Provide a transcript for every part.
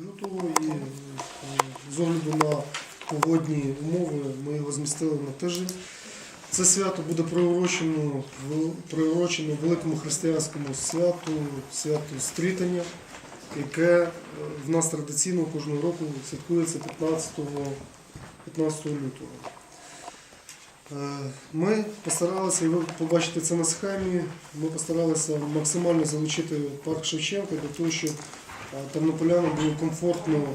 лютого і е, з огляду на погодні умови ми його змістили на тиждень. Це свято буде приурочено, приурочено великому християнському святу, святу стрітання, яке е, в нас традиційно кожного року святкується 15, 15 лютого. Е, Ми постаралися, і ви побачите це на схемі, ми постаралися максимально залучити парк Шевченка для того, щоб тернополянам було комфортно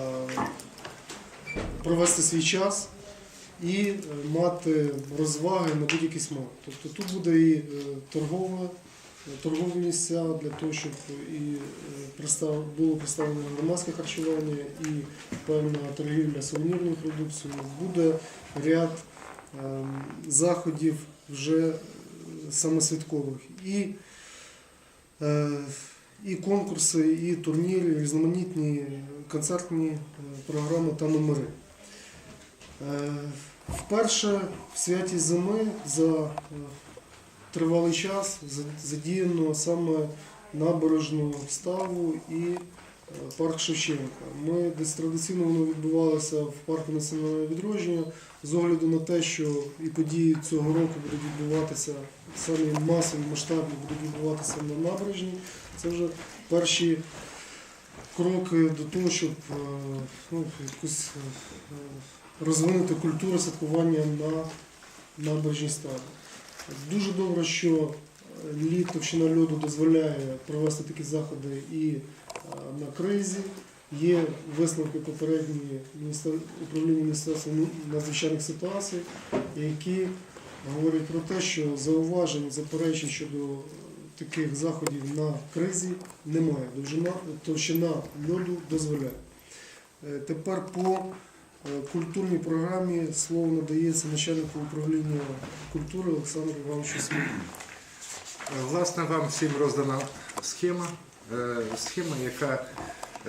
е, провести свій час і е, мати розваги на будь-який смак. Тобто тут буде і е, торгове, торгові місця для того, щоб і е, було представлено громадське харчування і певна торгівля сувенірною продукцією. Буде ряд ем, заходів вже е, саме святкових. І, е, і конкурси, і турніри, різноманітні концертні е, програми та номери. Е, Вперше в святі зими за е, тривалий час задіяно саме набережну ставу і парк Шевченка. Ми десь традиційно воно відбувалося в парку національного відродження з огляду на те, що і події цього року будуть відбуватися самі масові, масштабні будуть відбуватися на набережній. Це вже перші кроки до того, щоб е, ну, якусь е, розвинути культуру святкування на набережній ставі. Дуже добре, що лід товщина льоду дозволяє провести такі заходи і е, на кризі. Є висновки попередні управління Міністерства надзвичайних ситуацій, які говорять про те, що зауважень, заперечень щодо таких заходів на кризі немає. Довжина, товщина льоду дозволяє. Е, Тепер по е, культурній програмі слово надається начальнику управління культури Олександру Івановичу Смілі. Власне, вам всім роздана схема, е, схема, яка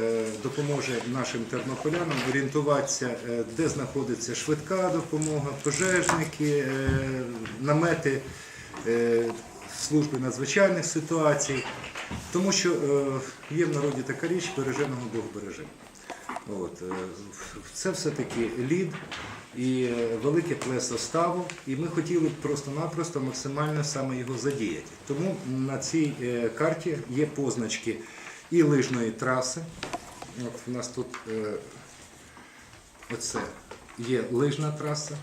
е, допоможе нашим тернополянам орієнтуватися, е, де знаходиться швидка допомога, пожежники, намети служби надзвичайних ситуацій. Тому що є в народі така річ береженого Бог береже. От, це все-таки лід і е, велике плесо ставу, і ми хотіли просто-напросто максимально саме його задіяти. Тому на цій е, карті є позначки і лижної траси. От у нас тут е, оце є лижна траса.